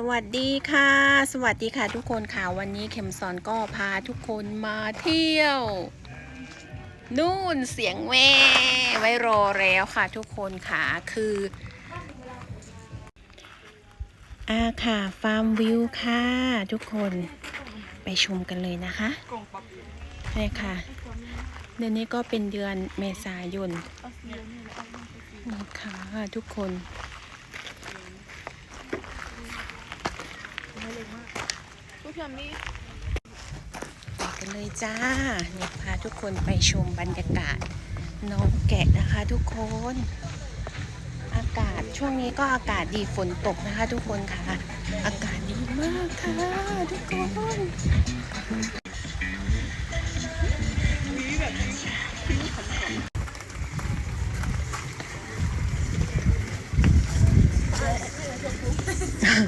สวัสดีค่ะ สวัสดีค่ะทุกคนค่ะวันนี้เข็มสอนก็พาทุกคนมาเที่ยว นู่นเสียงแว่ไว้รอแล้วค่ะทุกคนค่ะคืออาค่ะฟาร์มวิวค่ะ ทุกคนไปชมกันเลยนะคะนี่ค่ะ เดือนนี้ก็เป็นเดือนเมษายนนี่ค่ะทุกคน ผู้ชมนี่ไปกันเลยจ้าเนี่ยพาทุกคนไปชมบรรยากาศน้องแกะนะคะทุกคน อากาศช่วงนี้ก็อากาศดีฝนตกนะคะ ทุกคนค่ะ อากาศดีมากค่ะทุกคน เ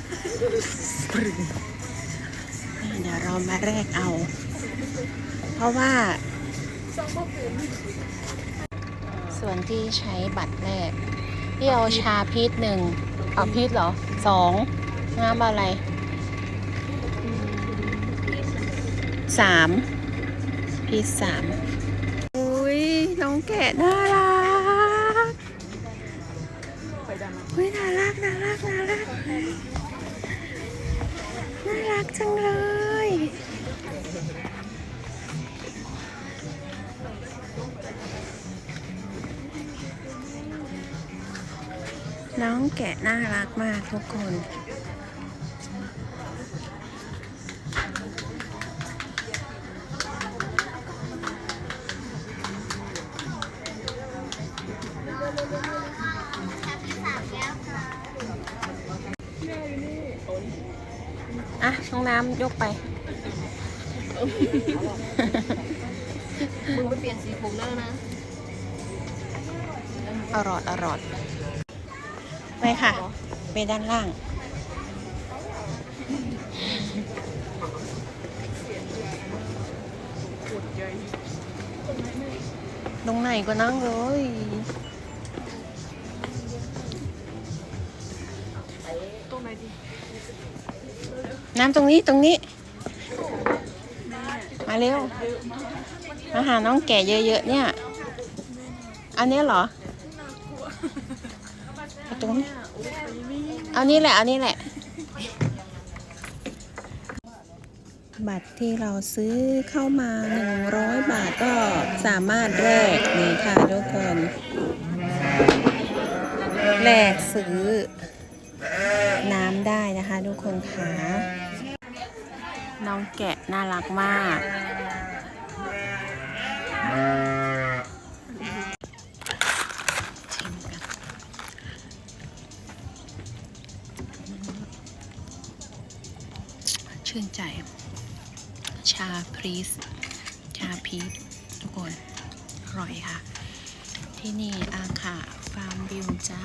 ดี๋ยวเรามาแรกเอา เพราะว่า ส่วนที่ใช้บัตรแรกพี่เอาชาพีชหนึ่งเอาพีชเหรอสองน้ำอะไรสามพีชสามอุ้ยน้องแกะน่ารัก กจังเลย น้องแกะน่ารักมากทุกคน อะน้องน้ำยกไป มึงไปเปลี่ยนสีผมแล้วนะ อร่อยอร่อยไปค่ะ ไปด้านล่างปวดใจตรงไหนก็นั่งเลย น้ำตรงนี้ตรงนี้ มาเร็ว มาหาน้องแก่เยอะๆเนี่ย อันนี้เหรอตรงนี้เอานี่แหละเอานี่แหละ บัตรที่เราซื้อเข้ามา 100 บาทก็สามารถแลกนี่ค่ะทุกคนแลกซื้อน้ำได้นะคะทุกคนค่ะ น้องแกะน่ารักมาก ชื่นใจ ชาพรีส ชาพีชทุกคน อร่อยค่ะ ที่นี่อาค่ะฟาร์มวิวจ้า